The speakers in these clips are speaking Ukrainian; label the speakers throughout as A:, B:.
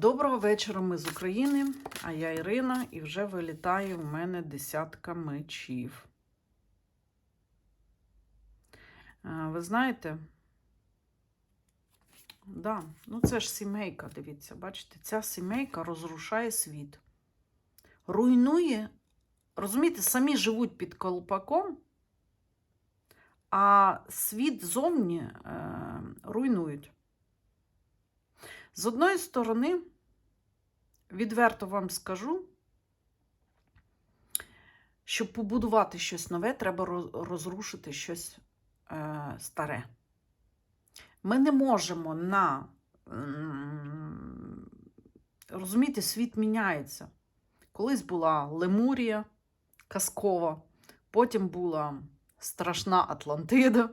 A: Доброго вечора, ми з України, а я Ірина, і вже вилітає у мене десятка мечів. Ви знаєте, да, ну це ж сімейка, дивіться, бачите, ця сімейка розрушає світ. Руйнує, розумієте, самі живуть під колпаком, а світ зовні е, руйнують. З одної сторони, відверто вам скажу, щоб побудувати щось нове, треба розрушити щось е, старе. Ми не можемо на. Розумієте, світ міняється. Колись була Лемурія казкова, потім була страшна Атлантида,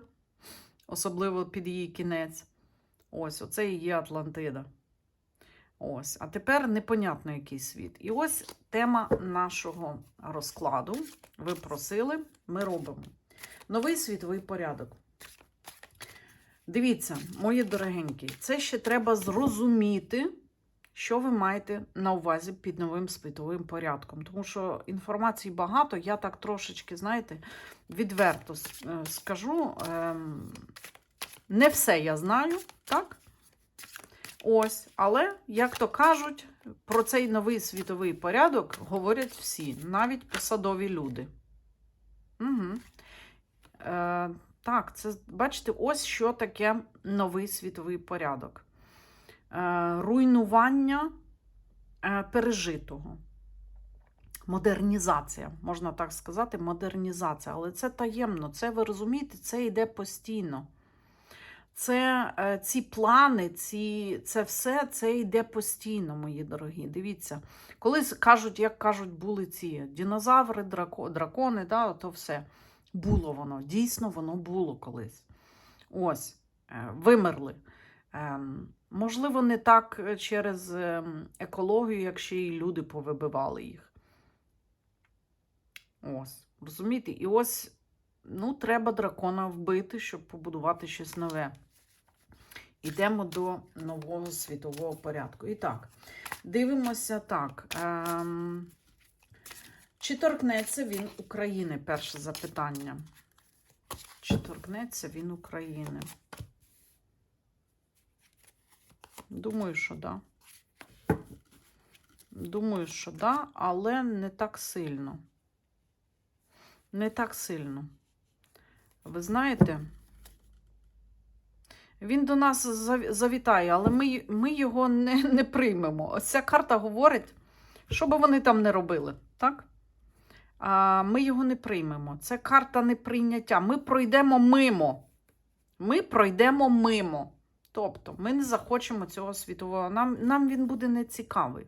A: особливо під її кінець. Ось, оце і є Атлантида. Ось, а тепер непонятно, який світ. І ось тема нашого розкладу. Ви просили, ми робимо. Новий світовий порядок. Дивіться, мої дорогенькі, це ще треба зрозуміти, що ви маєте на увазі під новим світовим порядком. Тому що інформації багато, я так трошечки, знаєте, відверто е, скажу. ем, Не все я знаю, так? Ось, але, як то кажуть, про цей новий світовий порядок говорять всі, навіть посадові люди. Угу. Е, так, це, бачите, ось що таке новий світовий порядок. Е, руйнування е, пережитого. Модернізація, можна так сказати, модернізація. Але це таємно, це ви розумієте, це йде постійно. Це е, ці плани, ці, це все це йде постійно, мої дорогі. Дивіться, колись кажуть, як кажуть, були ці динозаври, драко, дракони, да, то все. Було воно, дійсно, воно було колись. Ось, е, вимерли. Ем, можливо, не так е, через ем, екологію, як ще й люди повибивали їх. Ось, розумієте? І ось ну, треба дракона вбити, щоб побудувати щось нове. Йдемо до нового світового порядку. І так, дивимося так. Ем, чи торкнеться він України? Перше запитання. Чи торкнеться він України? Думаю, що да. Думаю, що да, але не так сильно. Не так сильно. Ви знаєте, він до нас завітає, але ми, ми його не, не приймемо. Ось ця карта говорить, що би вони там не робили, так? А, ми його не приймемо. Це карта неприйняття. Ми пройдемо мимо. Ми пройдемо мимо. Тобто, ми не захочемо цього світового. Нам, нам він буде нецікавий.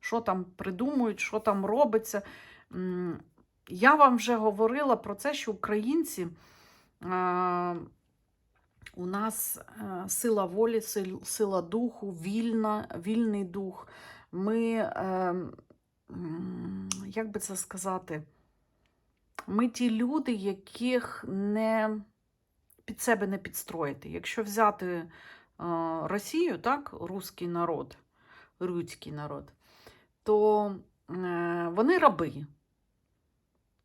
A: Що там придумують, що там робиться. Я вам вже говорила про це, що українці. У нас е, сила волі, сила духу, вільна, вільний дух. Ми, е, як би це сказати, ми ті люди, яких не під себе не підстроїти. Якщо взяти е, Росію, так, руський народ, руський народ, то вони раби.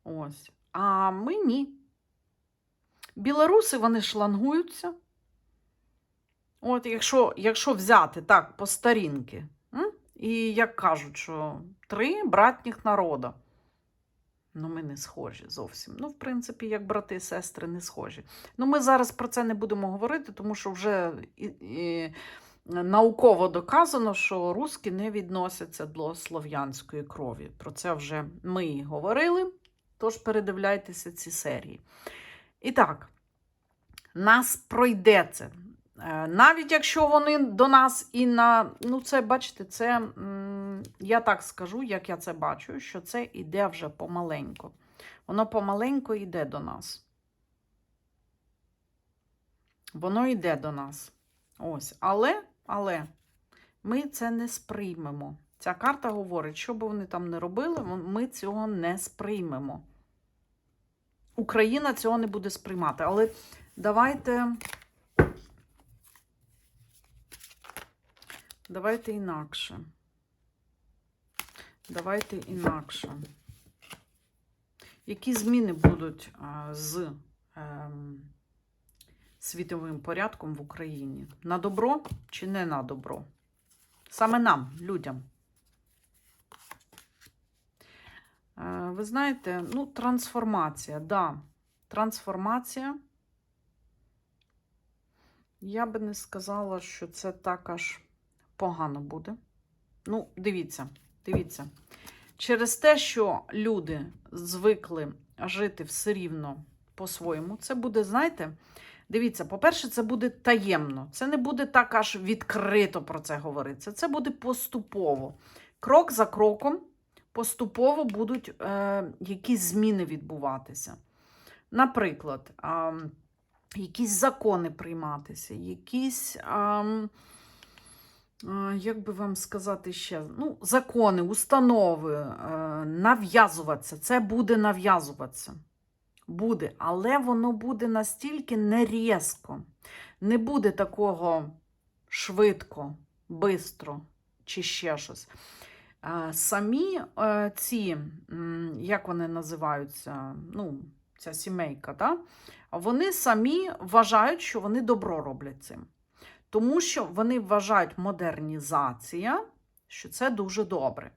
A: Ось. А ми ні. Білоруси вони шлангуються. От, якщо, якщо взяти так по старінки, і як кажуть, що три братніх народа. Ну, ми не схожі зовсім. Ну, в принципі, як брати і сестри не схожі. Ну, ми зараз про це не будемо говорити, тому що вже і, і, науково доказано, що руски не відносяться до слов'янської крові. Про це вже ми і говорили. Тож передивляйтеся ці серії. І так, нас пройде це. Е, Навіть якщо вони до нас і на. Ну, це, бачите, це я так скажу, як я це бачу, що це йде вже помаленьку. Воно помаленьку йде до нас. Воно йде до нас. Ось. Але, але ми це не сприймемо. Ця карта говорить, що би вони там не робили, ми цього не сприймемо. Україна цього не буде сприймати. Але давайте Давайте інакше. Давайте інакше. Які зміни будуть з ем, світовим порядком в Україні? На добро чи не на добро? Саме нам, людям. Е, ви знаєте, ну, трансформація, да. Трансформація. Я би не сказала, що це так аж погано буде. Ну, дивіться, дивіться. Через те, що люди звикли жити все рівно по-своєму, це буде, знаєте, дивіться, по-перше, це буде таємно. Це не буде так аж відкрито про це говорити. Це буде поступово. Крок за кроком поступово будуть е, якісь зміни відбуватися. Наприклад, якісь закони прийматися, якісь. Е, як би вам сказати ще, ну, закони, установи, е, нав'язуватися. Це буде нав'язуватися. Буде, але воно буде настільки нерізко. Не буде такого швидко, бистро чи ще щось. Самі е, ці, як вони називаються, ну, ця сімейка, да? вони самі вважають, що вони добро роблять цим. Тому що вони вважають модернізація, що це дуже добре.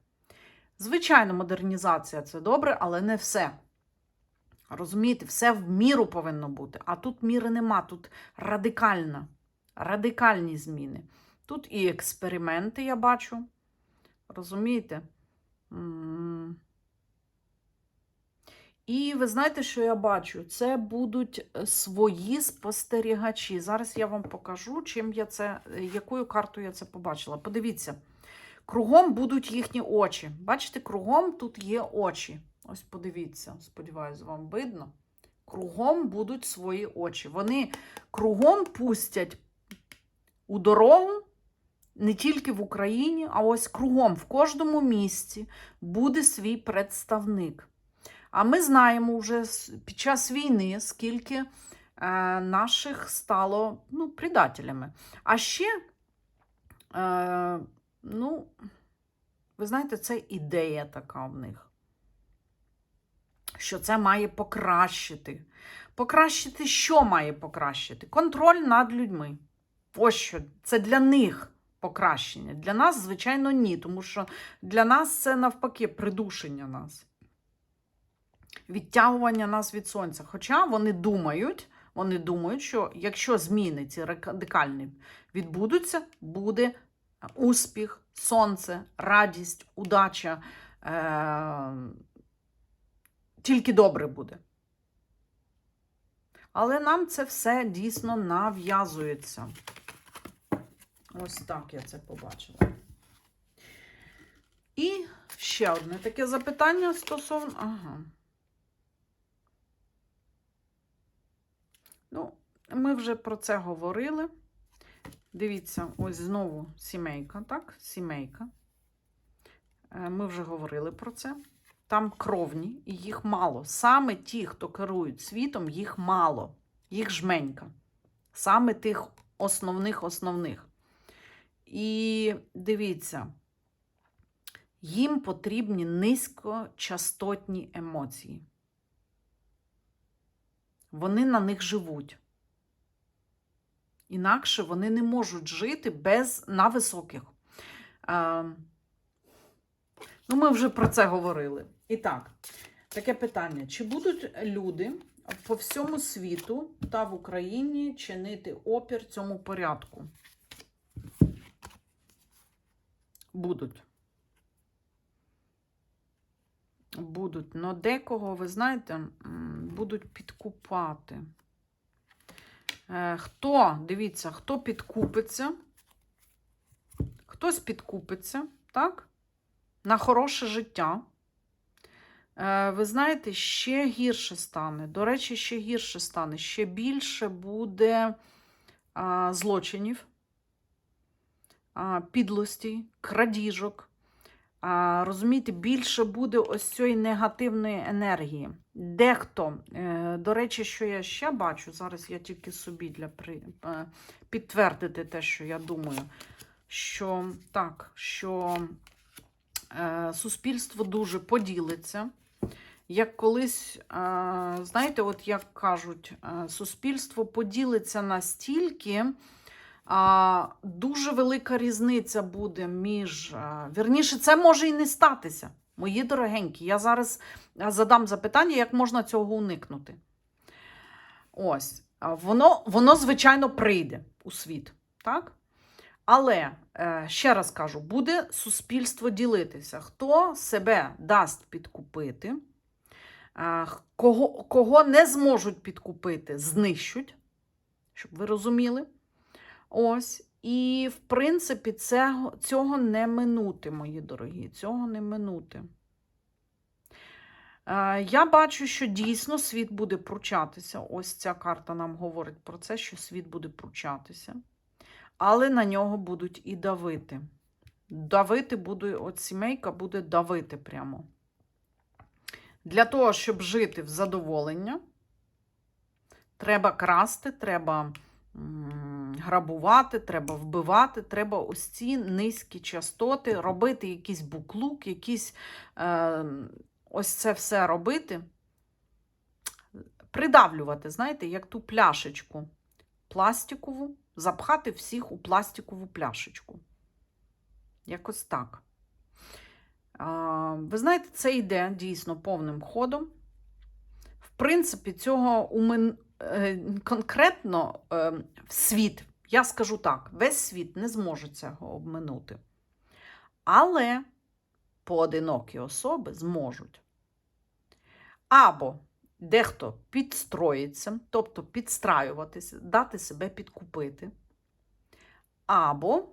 A: Звичайно, модернізація це добре, але не все. Розумієте, все в міру повинно бути. А тут міри нема, тут радикальна, радикальні зміни. Тут і експерименти я бачу. Розумієте? І ви знаєте, що я бачу? Це будуть е, свої спостерігачі. Зараз я вам покажу, чим я це, е, якою картою я це побачила. Подивіться, кругом будуть їхні очі. Бачите, кругом тут є очі. Ось подивіться, сподіваюся, вам видно. Кругом будуть свої очі. Вони кругом пустять у дорогу. Не тільки в Україні, а ось кругом в кожному місці буде свій представник. А ми знаємо вже під час війни, скільки е, наших стало ну, предателями. А ще, е, ну, ви знаєте, це ідея така в них, що це має покращити. Покращити, що має покращити? Контроль над людьми. Ось що, це для них покращення. Для нас, звичайно, ні, тому що для нас це навпаки придушення нас відтягування нас від сонця. Хоча вони думають, вони думають, що якщо зміни ці радикальні відбудуться, буде успіх, сонце, радість, удача. Е- тільки добре буде. Але нам це все дійсно нав'язується. Ось так я це побачила. І ще одне таке запитання стосовно. Ага. Ну, ми вже про це говорили. Дивіться, ось знову сімейка, так? Сімейка. Е, Ми вже говорили про це. Там кровні, і їх мало. Саме ті, хто керують світом, їх мало. Їх жменька. Саме тих основних основних. І дивіться, їм потрібні низькочастотні емоції. Вони на них живуть. Інакше вони не можуть жити без на високих. Е, ну, ми вже про це говорили. І так, таке питання: чи будуть люди по всьому світу та в Україні чинити опір цьому порядку? Будуть. Будуть. Но декого, ви знаєте, будуть підкупати. Е, Хто, дивіться, хто підкупиться? Хтось підкупиться, так? На хороше життя. Е, Ви знаєте, ще гірше стане. До речі, ще гірше стане. Ще більше буде злочинів, підлості, крадіжок. Розумієте, більше буде ось цієї негативної енергії. Дехто, е, до речі, що я ще бачу, зараз я тільки собі для е, підтвердити те, що я думаю, що так, що е, суспільство дуже поділиться. Як колись, знаєте, от як кажуть, суспільство поділиться настільки, дуже велика різниця буде між. е, Вірніше, це може і не статися. Мої дорогенькі, я зараз е, задам запитання, як можна цього уникнути. Ось, воно, воно звичайно, прийде у світ, так? Але е, ще раз кажу, буде суспільство ділитися. Хто себе дасть підкупити, е, кого, кого не зможуть підкупити, знищуть, щоб ви розуміли. Ось. І, в принципі, це, цього не минути, мої дорогі, цього не минути. Е, Я бачу, що дійсно світ буде пручатися. Ось ця карта нам говорить про це, що світ буде пручатися. Але на нього будуть і давити. Давити буде, от сімейка буде давити прямо. Для того, щоб жити в задоволення, треба красти, треба грабувати, треба вбивати, треба ось ці низькі частоти, робити якийсь буклук, якісь е, ось це все робити, придавлювати, знаєте, як ту пляшечку пластикову, запхати всіх у пластикову пляшечку. Якось так. А, ви знаєте, це йде дійсно повним ходом. В принципі, цього е, конкретно е, світ, я скажу так, весь світ не зможе цього обминути. Але поодинокі особи зможуть. Або дехто підстроїться, тобто підстраюватися, дати себе підкупити. Або,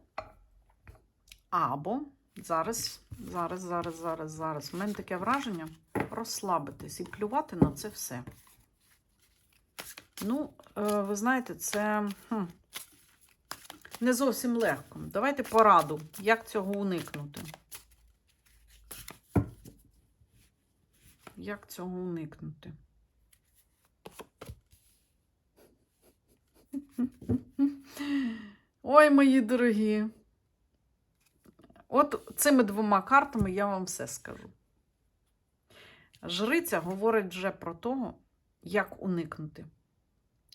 A: або, зараз, зараз, зараз, зараз, зараз. У мене таке враження розслабитись і плювати на це все. Ну, е, ви знаєте, це хм, не зовсім легко. Давайте пораду, як цього уникнути. Як цього уникнути? Ой, мої дорогі. От цими двома картами я вам все скажу. Жриця говорить вже про того, як уникнути.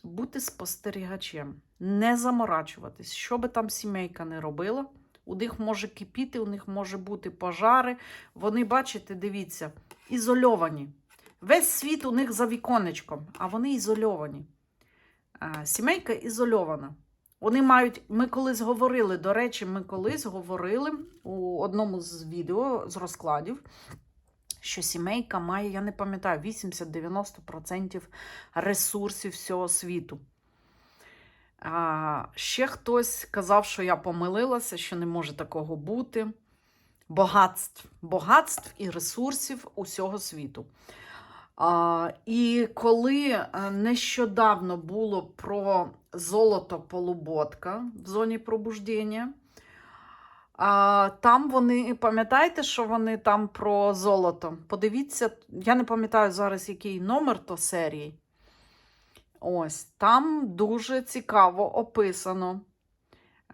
A: Бути спостерігачем, не заморачуватись, що би там сімейка не робила. У них може кипіти, у них може бути пожари. Вони, бачите, дивіться, ізольовані. Весь світ у них за віконечком, а вони ізольовані. Сімейка ізольована. Вони мають, ми колись говорили, до речі, ми колись говорили у одному з відео з розкладів, що сімейка має, я не пам'ятаю, 80-90% ресурсів всього світу. А, ще хтось казав, що я помилилася, що не може такого бути. Багатств, багатств і ресурсів усього світу. А, і коли е, нещодавно було про золото полуботка в зоні пробуждення, а, там вони, пам'ятаєте, що вони там про золото? Подивіться, я не пам'ятаю зараз, який номер то серії. Ось, там дуже цікаво описано,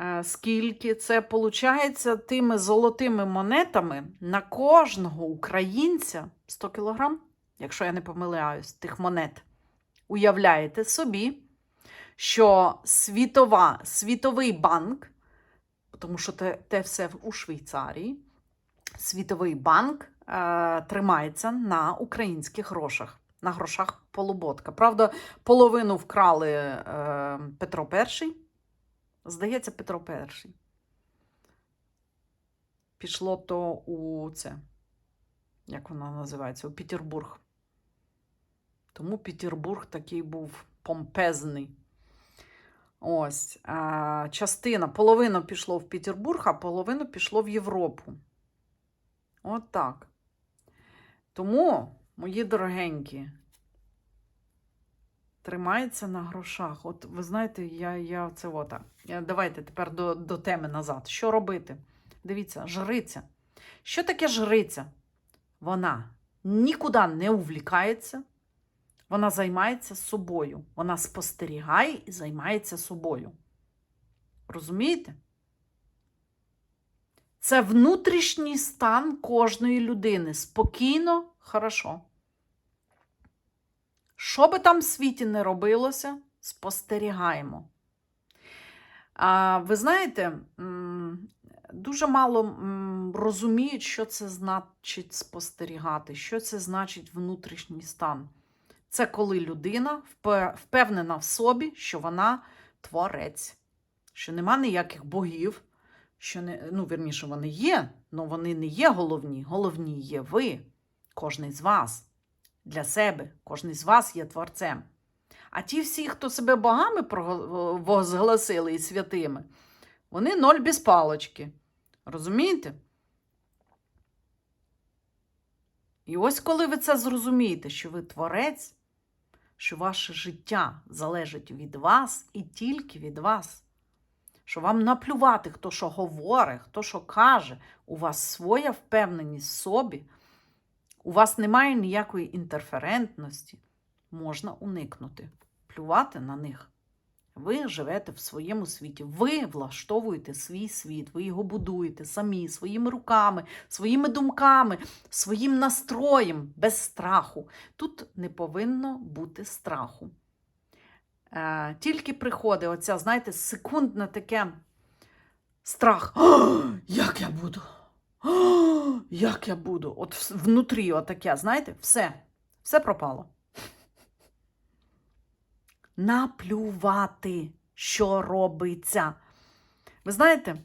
A: е, скільки це виходить тими золотими монетами на кожного українця 100 кілограм, якщо я не помиляюсь, тих монет. Уявляєте собі, що світова, світовий банк, тому що те, те все у Швейцарії, Світовий банк е, тримається на українських грошах, на грошах полуботка. Правда, половину вкрали е, Петро І. Здається, Петро І. Пішло то у це, як воно називається, у Петербург. Тому Петербург такий був помпезний. Ось, частина, половина пішло в Петербург, а половина пішло в Європу. От так. Тому, мої дорогенькі, тримається на грошах. От ви знаєте, я, я це от. Давайте тепер до, до теми назад. Що робити? Дивіться, жриця. Що таке жриця? Вона нікуди не увлікається, вона займається собою. Вона спостерігає і займається собою. Розумієте? Це внутрішній стан кожної людини. Спокійно, хорошо. Що би там в світі не робилося, спостерігаємо. А, ви знаєте, дуже мало розуміють, що це значить спостерігати, що це значить внутрішній стан. Це коли людина впевнена в собі, що вона творець, що нема ніяких богів, що не, ну, вірніше, вони є, але вони не є головні. Головні є ви, кожний з вас, для себе, кожний з вас є творцем. А ті всі, хто себе богами возгласили і святими, вони ноль без палочки. Розумієте? І ось коли ви це зрозумієте, що ви творець, що ваше життя залежить від вас і тільки від вас, що вам наплювати, хто що говорить, хто що каже, у вас своя впевненість в собі, у вас немає ніякої інтерферентності, можна уникнути, плювати на них. Ви живете в своєму світі, ви влаштовуєте свій світ, ви його будуєте самі, своїми руками, своїми думками, своїм настроєм, без страху. Тут не повинно бути страху. Е, тільки приходить оця, знаєте, секундне таке страх. «О, як я буду? О, як я буду? От внутрі отаке, знаєте, все, все пропало наплювати, що робиться. Ви знаєте,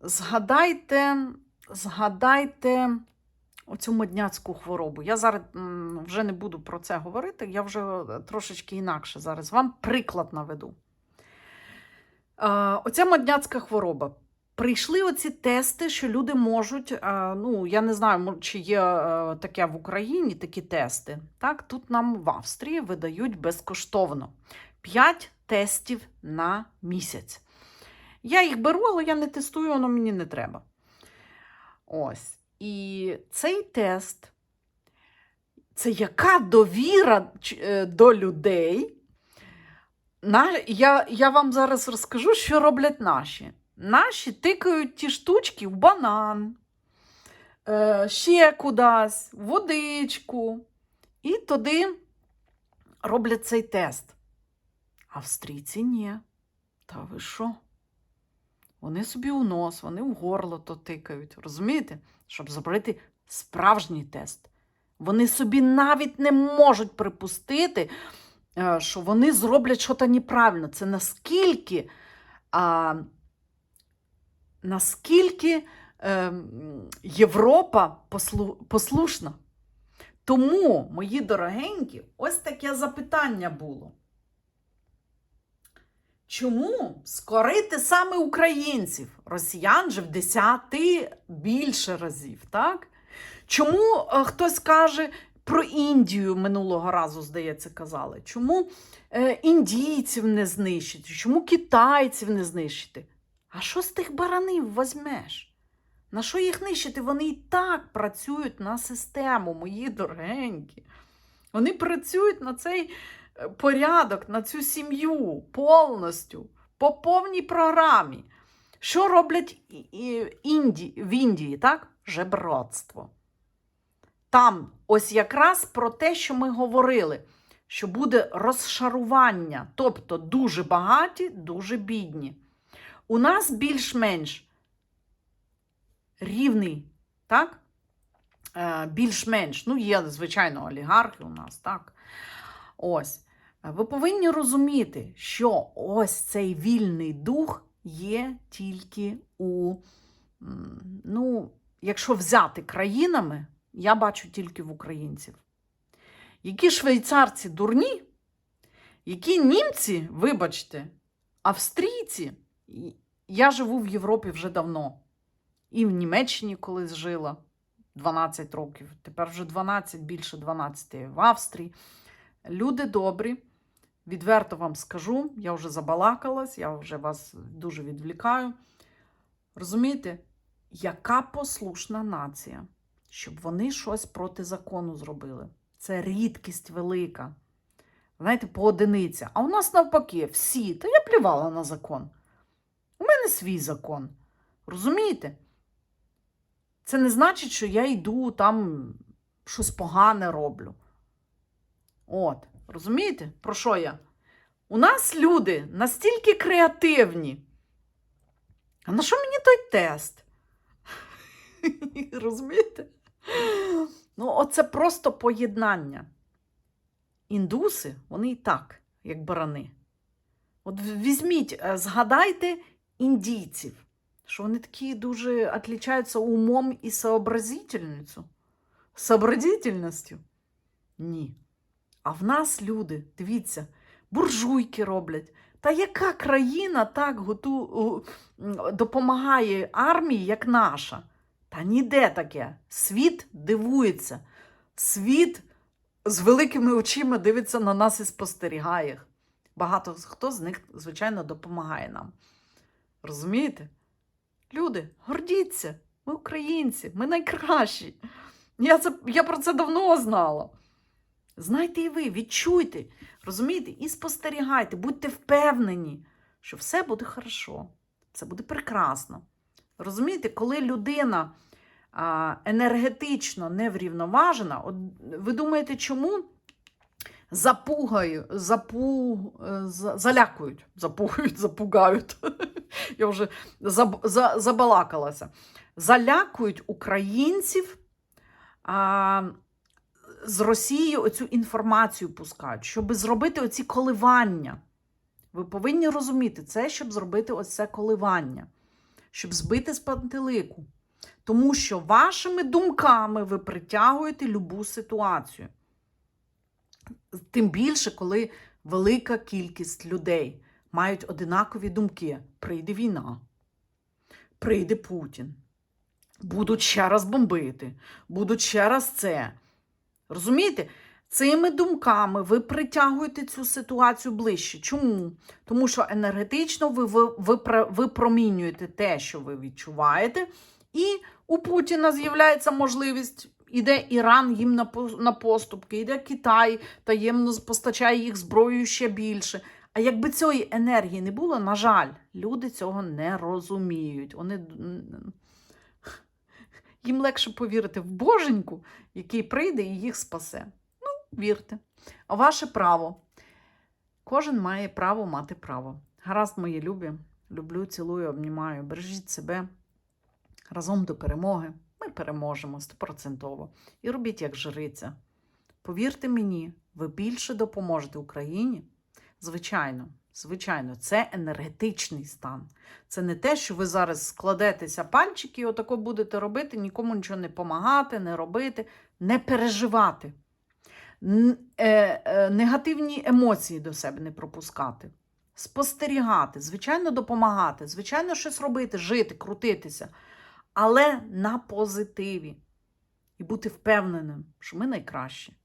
A: згадайте, згадайте оцю модняцьку хворобу. Я зараз вже не буду про це говорити, я вже трошечки інакше зараз вам приклад наведу. Оця модняцька хвороба. Прийшли оці тести, що люди можуть. е, Ну, я не знаю, чи є е, таке в Україні такі тести. Так, тут нам в Австрії видають безкоштовно 5 тестів на місяць. Я їх беру, але я не тестую, воно мені не треба. Ось. І цей тест це яка довіра е, до людей. Я, я вам зараз розкажу, що роблять наші. Наші тикають ті штучки в банан, е, ще кудись, водичку. І туди роблять цей тест. Австрійці ні. Та ви що? Вони собі у нос, вони в горло то тикають. Розумієте? Щоб зробити справжній тест. Вони собі навіть не можуть припустити, е, що вони зроблять щось неправильно. Це наскільки. Наскільки е, Європа послу, послушна. Тому, мої дорогенькі, ось таке запитання було. Чому скорити саме українців? Росіян же в десяти більше разів, так? Чому е, хтось каже про Індію минулого разу, здається, казали? Чому е, індійців не знищити? Чому китайців не знищити? А що з тих баранів возьмеш? На що їх нищити? Вони і так працюють на систему, мої дорогенькі. Вони працюють на цей е, порядок, на цю сім'ю повністю, по повній програмі. Що роблять Інді, в Індії, так? Жебрацтво. Там ось якраз про те, що ми говорили, що буде розшарування, тобто дуже багаті, дуже бідні. У нас більш-менш рівний, так? Е, Більш-менш, ну, є, звичайно, олігархи у нас, так? Ось. Ви повинні розуміти, що ось цей вільний дух є тільки у, ну, якщо взяти країнами, я бачу тільки в українців. Які швейцарці дурні, які німці, вибачте, австрійці. Я живу в Європі вже давно. І в Німеччині колись жила 12 років, тепер вже 12, більше 12 в Австрії. Люди добрі, відверто вам скажу, я вже забалакалась, я вже вас дуже відвлікаю. Розумієте, яка послушна нація, щоб вони щось проти закону зробили. Це рідкість велика. Знаєте, поодиниця. А у нас навпаки, всі. Та я плювала на закон. Мене свій закон. Розумієте? Це не значить, що я йду там щось погане роблю. От, розумієте, про що я? У нас люди настільки креативні. А на що мені той тест? Розумієте? Ну, оце просто поєднання. Індуси, вони і так, як барани. От візьміть, е, згадайте індійців, що вони такі дуже отличаються умом і. Сообразительністю? Ні. А в нас люди, дивіться, буржуйки роблять. Та яка країна так готу, допомагає армії, як наша? Та ніде таке. Світ дивується. Світ з великими очима дивиться на нас і спостерігає. Багато хто з них, звичайно, допомагає нам. Розумієте? Люди, гордіться, ми українці, ми найкращі. Я, це, я про це давно знала. Знайте і ви, відчуйте, розумієте, і спостерігайте, будьте впевнені, що все буде хорошо, все буде прекрасно. Розумієте, коли людина енергетично неврівноважена, от ви думаєте, чому запугаю, запу, е, залякують, запугають, запугають. Я вже заб, за, забалакалася. Залякують українців а, з Росії оцю інформацію пускають, щоб зробити оці коливання. Ви повинні розуміти це, щоб зробити оце коливання, щоб збити з пантелику. Тому що вашими думками ви притягуєте любу ситуацію. Тим більше, коли велика кількість людей мають одинакові думки. Прийде війна, прийде Путін, будуть ще раз бомбити, будуть ще раз це. Розумієте? Цими думками ви притягуєте цю ситуацію ближче. Чому? Тому що енергетично ви, ви, ви випромінюєте те, що ви відчуваєте, і у Путіна з'являється можливість. Іде Іран їм на на поступки, іде Китай таємно постачає їх зброєю ще більше. А якби цієї енергії не було, на жаль, люди цього не розуміють. Вони їм легше повірити в боженьку, який прийде і їх спасе. Ну, вірте. А ваше право. Кожен має право мати право. Гаразд, мої любі. Люблю, цілую, обнімаю. Бережіть себе разом до перемоги. Ми переможемо стопроцентово. І робіть, як жриця. Повірте мені, ви більше допоможете Україні. Звичайно, звичайно, це енергетичний стан. Це не те, що ви зараз складетеся пальчики і отако будете робити, нікому нічого не помагати, не робити, не переживати. Е, е, негативні емоції до себе не пропускати. Спостерігати, звичайно, допомагати, звичайно, щось робити, жити, крутитися, але на позитиві. І бути впевненим, що ми найкращі.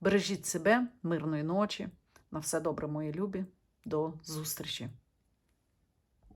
A: Бережіть себе, мирної ночі. На все добре, мої любі. До зустрічі!